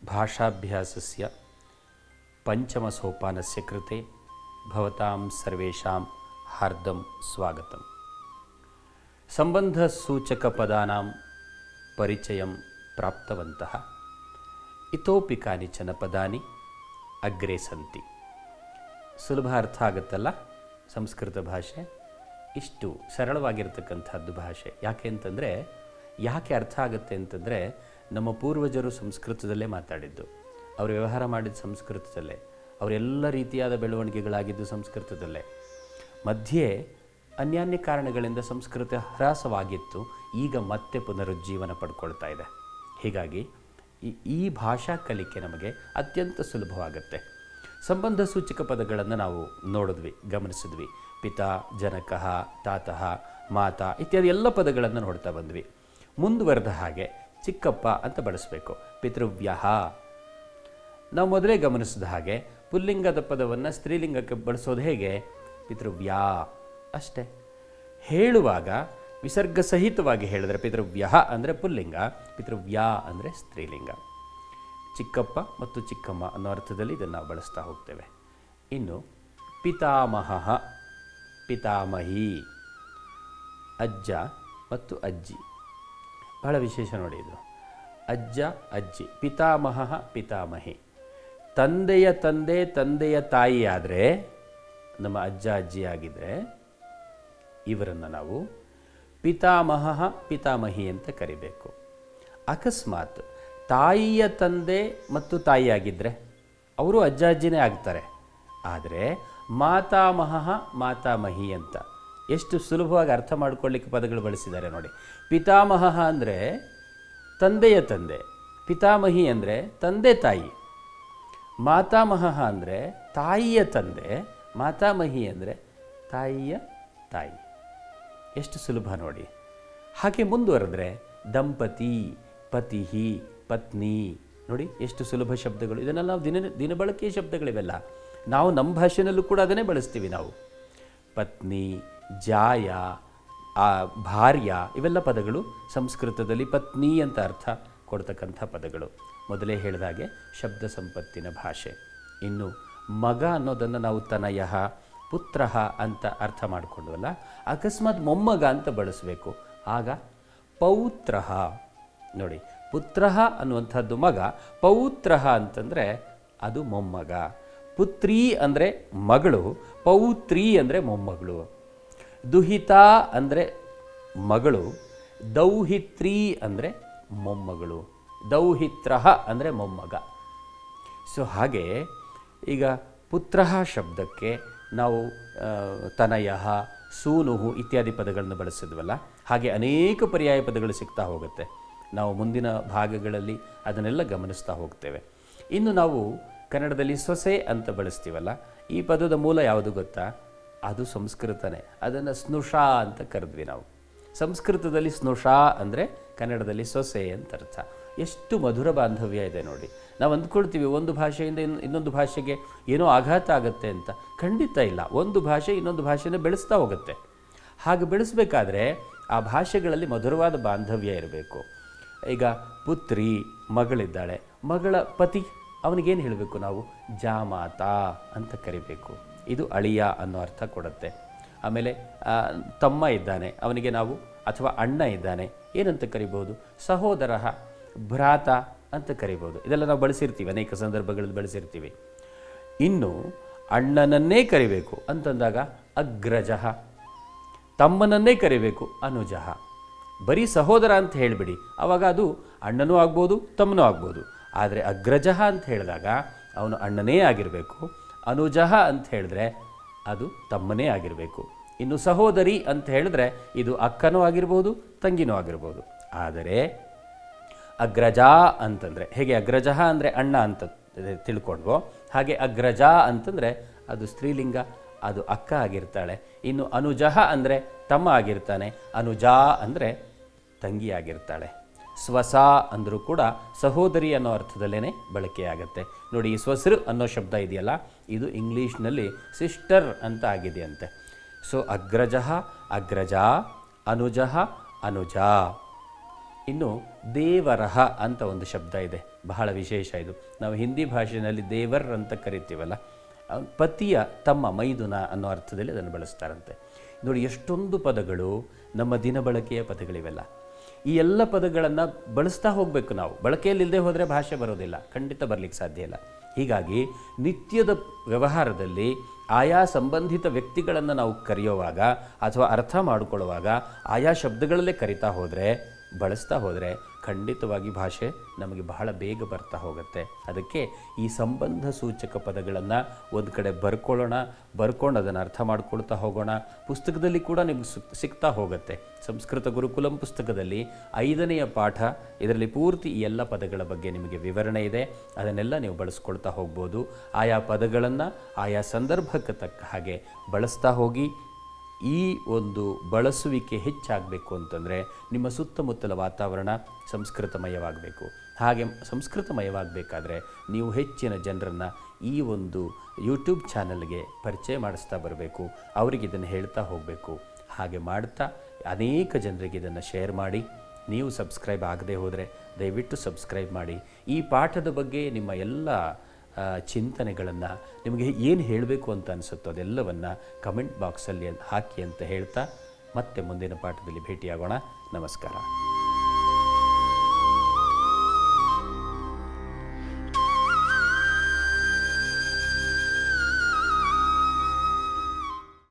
संस्कृतभाषाभ्यासस्य पञ्चमसोपानस्य कृते भवतां सर्वेषां हार्दं स्वागतम् सम्बन्धसूचकपदानां परिचयं प्राप्तवन्तः इतोपि कानिचन पदानि अग्रे सन्ति ಸುಲಭ ಅರ್ಥ ಆಗುತ್ತಲ್ಲ ಸಂಸ್ಕೃತ ಭಾಷೆ ಇಷ್ಟು ಸರಳವಾಗಿರ್ತಕ್ಕಂಥದ್ದು ಭಾಷೆ ಯಾಕೆ ಅಂತಂದರೆ ಯಾಕೆ ಅರ್ಥ ಆಗುತ್ತೆ ಅಂತಂದರೆ ನಮ್ಮ ಪೂರ್ವಜರು ಸಂಸ್ಕೃತದಲ್ಲೇ ಮಾತಾಡಿದ್ದು. ಅವರು ವ್ಯವಹಾರ ಮಾಡಿದ ಸಂಸ್ಕೃತದಲ್ಲೇ. ಅವರೆಲ್ಲ ರೀತಿಯಾದ ಬೆಳವಣಿಗೆಗಳಾಗಿದ್ದು ಸಂಸ್ಕೃತದಲ್ಲೇ. ಮಧ್ಯೆ ಅನ್ಯಾನ್ಯ ಕಾರಣಗಳಿಂದ ಸಂಸ್ಕೃತ ಹ್ರಾಸವಾಗಿತ್ತು. ಈಗ ಮತ್ತೆ ಪುನರುಜ್ಜೀವನ ಪಡ್ಕೊಳ್ತಾ ಇದೆ. ಹೀಗಾಗಿ ಈ ಈ ಭಾಷಾ ಕಲಿಕೆ ನಮಗೆ ಅತ್ಯಂತ ಸುಲಭವಾಗುತ್ತೆ. ಸಂಬಂಧ ಸೂಚಕ ಪದಗಳನ್ನು ನಾವು ನೋಡಿದ್ವಿ, ಗಮನಿಸಿದ್ವಿ. ಪಿತಾ, ಜನಕಃ, ತಾತಃ, ಮಾತಾ ಇತ್ಯಾದಿ ಎಲ್ಲ ಪದಗಳನ್ನು ನೋಡ್ತಾ ಬಂದ್ವಿ. ಮುಂದುವರೆದ ಹಾಗೆ ಚಿಕ್ಕಪ್ಪ ಅಂತ ಬಳಸಬೇಕು. ಪಿತೃವ್ಯಹ. ನಾವು ಮೊದಲೇ ಗಮನಿಸಿದ ಹಾಗೆ ಪುಲ್ಲಿಂಗದ ಪದವನ್ನು ಸ್ತ್ರೀಲಿಂಗಕ್ಕೆ ಬಳಸೋದು ಹೇಗೆ? ಪಿತೃವ್ಯ ಅಷ್ಟೇ. ಹೇಳುವಾಗ ವಿಸರ್ಗ ಸಹಿತವಾಗಿ ಹೇಳಿದ್ರೆ ಪಿತೃವ್ಯ ಅಂದರೆ ಪುಲ್ಲಿಂಗ ಪಿತೃವ್ಯ ಅಂದರೆ ಸ್ತ್ರೀಲಿಂಗ. ಚಿಕ್ಕಪ್ಪ ಮತ್ತು ಚಿಕ್ಕಮ್ಮ ಅನ್ನೋ ಅರ್ಥದಲ್ಲಿ ಇದನ್ನು ನಾವು ಬಳಸ್ತಾ ಹೋಗ್ತೇವೆ. ಇನ್ನು ಪಿತಾಮಹ, ಪಿತಾಮಹಿ, ಅಜ್ಜ ಮತ್ತು ಅಜ್ಜಿ. ಬಹಳ ವಿಶೇಷ ನೋಡಿ ಇದು. ಅಜ್ಜ, ಅಜ್ಜಿ, ಪಿತಾಮಹ, ಪಿತಾಮಹಿ. ತಂದೆಯ ತಂದೆ, ತಂದೆಯ ತಾಯಿ ಆದರೆ, ನಮ್ಮ ಅಜ್ಜ, ಅಜ್ಜಿ ಆಗಿದ್ದರೆ ಇವರನ್ನು ನಾವು ಪಿತಾಮಹ, ಪಿತಾಮಹಿ ಅಂತ ಕರಿಬೇಕು. ಅಕಸ್ಮಾತ್ ತಾಯಿಯ ತಂದೆ ಮತ್ತು ತಾಯಿಯಾಗಿದ್ದರೆ ಅವರು ಅಜ್ಜ, ಅಜ್ಜಿನೇ ಆಗ್ತಾರೆ. ಆದರೆ ಮಾತಾಮಹ, ಮಾತಾಮಹಿ ಅಂತ. ಎಷ್ಟು ಸುಲಭವಾಗಿ ಅರ್ಥ ಮಾಡ್ಕೊಳ್ಳಿಕ್ಕೆ ಪದಗಳು ಬಳಸಿದ್ದಾರೆ ನೋಡಿ. ಪಿತಾಮಹ ಅಂದರೆ ತಂದೆಯ ತಂದೆ, ಪಿತಾಮಹಿ ಅಂದರೆ ತಂದೆ ತಾಯಿ, ಮಾತಾಮಹ ಅಂದರೆ ತಾಯಿಯ ತಂದೆ, ಮಾತಾಮಹಿ ಅಂದರೆ ತಾಯಿಯ ತಾಯಿ. ಎಷ್ಟು ಸುಲಭ ನೋಡಿ. ಹಾಗೆ ಮುಂದುವರೆದ್ರೆ ದಂಪತಿ, ಪತಿಹಿ, ಪತ್ನಿ, ನೋಡಿ ಎಷ್ಟು ಸುಲಭ ಶಬ್ದಗಳು. ಇದನ್ನೆಲ್ಲ ನಾವು ದಿನ ದಿನಬಳಕೆಯ ಶಬ್ದಗಳಿವೆಲ್ಲ. ನಾವು ನಮ್ಮ ಭಾಷೆಯಲ್ಲೂ ಕೂಡ ಅದನ್ನೇ ಬಳಸ್ತೀವಿ ನಾವು. ಪತ್ನಿ ಜಾಯ, ಆ, ಭಾರ್ಯ ಇವೆಲ್ಲ ಪದಗಳು ಸಂಸ್ಕೃತದಲ್ಲಿ ಪತ್ನಿ ಅಂತ ಅರ್ಥ ಕೊಡ್ತಕ್ಕಂಥ ಪದಗಳು. ಮೊದಲೇ ಹೇಳಿದಾಗೆ ಶಬ್ದ ಸಂಪತ್ತಿನ ಭಾಷೆ. ಇನ್ನು ಮಗ ಅನ್ನೋದನ್ನು ನಾವು ತನಯಃ ಪುತ್ರ ಅಂತ ಅರ್ಥ ಮಾಡಿಕೊಂಡವಲ್ಲ, ಅಕಸ್ಮಾತ್ ಮೊಮ್ಮಗ ಅಂತ ಬಳಸಬೇಕು. ಆಗ ಪೌತ್ರ ನೋಡಿ ಪುತ್ರ ಅನ್ನುವಂಥದ್ದು ಮಗ ಪೌತ್ರ ಅಂತಂದರೆ ಅದು ಮೊಮ್ಮಗ. ಪುತ್ರಿ ಅಂದರೆ ಮಗಳು, ಪೌತ್ರಿ ಅಂದರೆ ಮೊಮ್ಮಗಳು. ದುಹಿತ ಅಂದರೆ ಮಗಳು, ದೌಹಿತ್ರಿ ಅಂದರೆ ಮೊಮ್ಮಗಳು ದೌಹಿತ್ರ ಅಂದರೆ ಮೊಮ್ಮಗ. ಸೊ ಹಾಗೆ ಈಗ ಪುತ್ರ ಶಬ್ದಕ್ಕೆ ನಾವು ತನಯ, ಸೂನುಹು ಇತ್ಯಾದಿ ಪದಗಳನ್ನು ಬಳಸಿದ್ವಲ್ಲ, ಹಾಗೆ ಅನೇಕ ಪರ್ಯಾಯ ಪದಗಳು ಸಿಗ್ತಾ ಹೋಗುತ್ತೆ. ನಾವು ಮುಂದಿನ ಭಾಗಗಳಲ್ಲಿ ಅದನ್ನೆಲ್ಲ ಗಮನಿಸ್ತಾ ಹೋಗ್ತೇವೆ. ಇನ್ನು ನಾವು ಕನ್ನಡದಲ್ಲಿ ಸೊಸೆ ಅಂತ ಬಳಸ್ತೀವಲ್ಲ, ಈ ಪದದ ಮೂಲ ಯಾವುದು ಗೊತ್ತಾ? ಅದು ಸಂಸ್ಕೃತನೇ. ಅದನ್ನು ಸ್ನುಷಾ ಅಂತ ಕರೆದ್ವಿ ನಾವು. ಸಂಸ್ಕೃತದಲ್ಲಿ ಸ್ನುಷಾ ಅಂದರೆ ಕನ್ನಡದಲ್ಲಿ ಸೊಸೆ ಅಂತ ಅರ್ಥ. ಎಷ್ಟು ಮಧುರ ಬಾಂಧವ್ಯ ಇದೆ ನೋಡಿ. ನಾವು ಅಂದ್ಕೊಳ್ತೀವಿ ಒಂದು ಭಾಷೆಯಿಂದ ಇನ್ನು ಇನ್ನೊಂದು ಭಾಷೆಗೆ ಏನೋ ಆಘಾತ ಆಗುತ್ತೆ ಅಂತ. ಖಂಡಿತ ಇಲ್ಲ. ಒಂದು ಭಾಷೆ ಇನ್ನೊಂದು ಭಾಷೆನ ಬೆಳೆಸ್ತಾ ಹೋಗುತ್ತೆ. ಹಾಗೆ ಬೆಳೆಸಬೇಕಾದ್ರೆ ಆ ಭಾಷೆಗಳಲ್ಲಿ ಮಧುರವಾದ ಬಾಂಧವ್ಯ ಇರಬೇಕು. ಈಗ ಪುತ್ರಿ, ಮಗಳಿದ್ದಾಳೆ. ಮಗಳ ಪತಿ, ಅವನಿಗೇನು ಹೇಳಬೇಕು ನಾವು? ಜಾಮಾತಾ ಅಂತ ಕರಿಬೇಕು. ಇದು ಅಳಿಯ ಅನ್ನೋ ಅರ್ಥ ಕೊಡುತ್ತೆ. ಆಮೇಲೆ ತಮ್ಮ ಇದ್ದಾನೆ, ಅವನಿಗೆ ನಾವು ಅಥವಾ ಅಣ್ಣ ಇದ್ದಾನೆ, ಏನಂತ ಕರಿಬೋದು? ಸಹೋದರ ಭ್ರಾತ ಅಂತ ಕರಿಬೋದು. ಇದೆಲ್ಲ ನಾವು ಬಳಸಿರ್ತೀವಿ, ಅನೇಕ ಸಂದರ್ಭಗಳಲ್ಲಿ ಬಳಸಿರ್ತೀವಿ. ಇನ್ನು ಅಣ್ಣನನ್ನೇ ಕರಿಬೇಕು ಅಂತಂದಾಗ ಅಗ್ರಜ ತಮ್ಮನನ್ನೇ ಕರಿಬೇಕು ಅನುಜ ಬರೀ ಸಹೋದರ ಅಂತ ಹೇಳಿಬಿಡಿ. ಆವಾಗ ಅದು ಅಣ್ಣನೂ ಆಗ್ಬೋದು, ತಮ್ಮನೂ ಆಗ್ಬೋದು. ಆದರೆ ಅಗ್ರಜ ಅಂತ ಹೇಳಿದಾಗ ಅವನು ಅಣ್ಣನೇ ಆಗಿರಬೇಕು ಅನುಜಃ ಅಂತ ಹೇಳಿದ್ರೆ ಅದು ತಮ್ಮನೇ ಆಗಿರಬೇಕು. ಇನ್ನು ಸಹೋದರಿ ಅಂತ ಹೇಳಿದ್ರೆ ಇದು ಅಕ್ಕನೂ ಆಗಿರ್ಬೋದು, ತಂಗಿನೂ ಆಗಿರ್ಬೋದು. ಆದರೆ ಅಗ್ರಜ ಅಂತಂದರೆ, ಹೇಗೆ ಅಗ್ರಜ ಅಂದರೆ ಅಣ್ಣ ಅಂತ ತಿಳ್ಕೊಂಡ್ವೋ, ಹಾಗೆ ಅಗ್ರಜ ಅಂತಂದರೆ ಅದು ಸ್ತ್ರೀಲಿಂಗ, ಅದು ಅಕ್ಕ ಆಗಿರ್ತಾಳೆ. ಇನ್ನು ಅನುಜಃ ಅಂದರೆ ತಮ್ಮ ಆಗಿರ್ತಾನೆ, ಅನುಜಾ ಅಂದರೆ ತಂಗಿ ಆಗಿರ್ತಾಳೆ. ಸ್ವಸ ಅಂದರೂ ಕೂಡ ಸಹೋದರಿ ಅನ್ನೋ ಅರ್ಥದಲ್ಲೇ ಬಳಕೆಯಾಗತ್ತೆ. ನೋಡಿ, ಈ ಸ್ವಸರು ಅನ್ನೋ ಶಬ್ದ ಇದೆಯಲ್ಲ, ಇದು ಇಂಗ್ಲೀಷ್ನಲ್ಲಿ ಸಿಸ್ಟರ್ ಅಂತ ಆಗಿದೆಯಂತೆ. ಸೊ, ಅಗ್ರಜ ಅಗ್ರಜ, ಅನುಜ ಅನುಜ. ಇನ್ನು ದೇವರಹ ಅಂತ ಒಂದು ಶಬ್ದ ಇದೆ, ಬಹಳ ವಿಶೇಷ ಇದು. ನಾವು ಹಿಂದಿ ಭಾಷೆಯಲ್ಲಿ ದೇವರ್ ಅಂತ ಕರಿತೀವಲ್ಲ ಪತಿಯ ತಮ್ಮ ಮೈದುನ ಅನ್ನೋ ಅರ್ಥದಲ್ಲಿ ಅದನ್ನು ಬಳಸ್ತಾರಂತೆ. ನೋಡಿ, ಎಷ್ಟೊಂದು ಪದಗಳು ನಮ್ಮ ದಿನ ಬಳಕೆಯ ಪದಗಳಿವೆಲ್ಲ. ಈ ಎಲ್ಲ ಪದಗಳನ್ನು ಬಳಸ್ತಾ ಹೋಗಬೇಕು ನಾವು. ಬಳಕೆಯಲ್ಲಿಲ್ಲದೆ ಹೋದರೆ ಭಾಷೆ ಬರೋದಿಲ್ಲ. ಖಂಡಿತ ಬರಲಿಕ್ಕೆ ಸಾಧ್ಯ ಇಲ್ಲ. ಹೀಗಾಗಿ ನಿತ್ಯದ ವ್ಯವಹಾರದಲ್ಲಿ ಆಯಾ ಸಂಬಂಧಿತ ವ್ಯಕ್ತಿಗಳನ್ನು ನಾವು ಕರೆಯುವಾಗ ಅಥವಾ ಅರ್ಥ ಮಾಡಿಕೊಳ್ಳುವಾಗ ಆಯಾ ಶಬ್ದಗಳಲ್ಲೇ ಕರಿತಾ ಹೋದರೆ, ಬಳಸ್ತಾ ಹೋದರೆ ಖಂಡಿತವಾಗಿ ಭಾಷೆ ನಮಗೆ ಬಹಳ ಬೇಗ ಬರ್ತಾ ಹೋಗುತ್ತೆ. ಅದಕ್ಕೆ ಈ ಸಂಬಂಧ ಸೂಚಕ ಪದಗಳನ್ನು ಒಂದು ಕಡೆ ಬರ್ಕೊಳ್ಳೋಣ, ಬರ್ಕೊಂಡು ಅದನ್ನು ಅರ್ಥ ಮಾಡ್ಕೊಳ್ತಾ ಹೋಗೋಣ. ಪುಸ್ತಕದಲ್ಲಿ ಕೂಡ ನಿಮ್ಗೆ ಸಿಗ್ತಾ ಹೋಗುತ್ತೆ. ಸಂಸ್ಕೃತ ಗುರುಕುಲಂ ಪುಸ್ತಕದಲ್ಲಿ ಐದನೆಯ ಪಾಠ, ಇದರಲ್ಲಿ ಪೂರ್ತಿ ಈ ಎಲ್ಲ ಪದಗಳ ಬಗ್ಗೆ ನಿಮಗೆ ವಿವರಣೆ ಇದೆ. ಅದನ್ನೆಲ್ಲ ನೀವು ಬಳಸ್ಕೊಳ್ತಾ ಹೋಗ್ಬೋದು. ಆಯಾ ಪದಗಳನ್ನು ಆಯಾ ಸಂದರ್ಭಕ್ಕೆ ತಕ್ಕ ಹಾಗೆ ಬಳಸ್ತಾ ಹೋಗಿ ಈ ಒಂದು ಬಳಸುವಿಕೆ ಹೆಚ್ಚಾಗಬೇಕು ಅಂತಂದರೆ ನಿಮ್ಮ ಸುತ್ತಮುತ್ತಲ ವಾತಾವರಣ ಸಂಸ್ಕೃತಮಯವಾಗಬೇಕು. ಹಾಗೆ ಸಂಸ್ಕೃತಮಯವಾಗಬೇಕಾದ್ರೆ ನೀವು ಹೆಚ್ಚಿನ ಜನರನ್ನು ಈ ಒಂದು ಯೂಟ್ಯೂಬ್ ಚಾನಲ್ಗೆ ಪರಿಚಯ ಮಾಡಿಸ್ತಾ ಬರಬೇಕು. ಅವರಿಗೆ ಇದನ್ನು ಹೇಳ್ತಾ ಹೋಗಬೇಕು. ಹಾಗೆ ಮಾಡ್ತಾ ಅನೇಕ ಜನರಿಗೆ ಇದನ್ನು ಶೇರ್ ಮಾಡಿ. ನೀವು ಸಬ್ಸ್ಕ್ರೈಬ್ ಆಗದೆ ಹೋದರೆ ದಯವಿಟ್ಟು ಸಬ್ಸ್ಕ್ರೈಬ್ ಮಾಡಿ. ಈ ಪಾಠದ ಬಗ್ಗೆ ನಿಮ್ಮ ಎಲ್ಲ ಚಿಂತನೆಗಳನ್ನು ನಿಮಗೆ ಏನು ಹೇಳಬೇಕು ಅಂತ ಅನಿಸುತ್ತೋ ಅದೆಲ್ಲವನ್ನು ಕಮೆಂಟ್ ಬಾಕ್ಸಲ್ಲಿ ಹಾಕಿ ಅಂತ ಹೇಳ್ತಾ ಮತ್ತೆ ಮುಂದಿನ ಪಾಠದಲ್ಲಿ ಭೇಟಿಯಾಗೋಣ. ನಮಸ್ಕಾರ.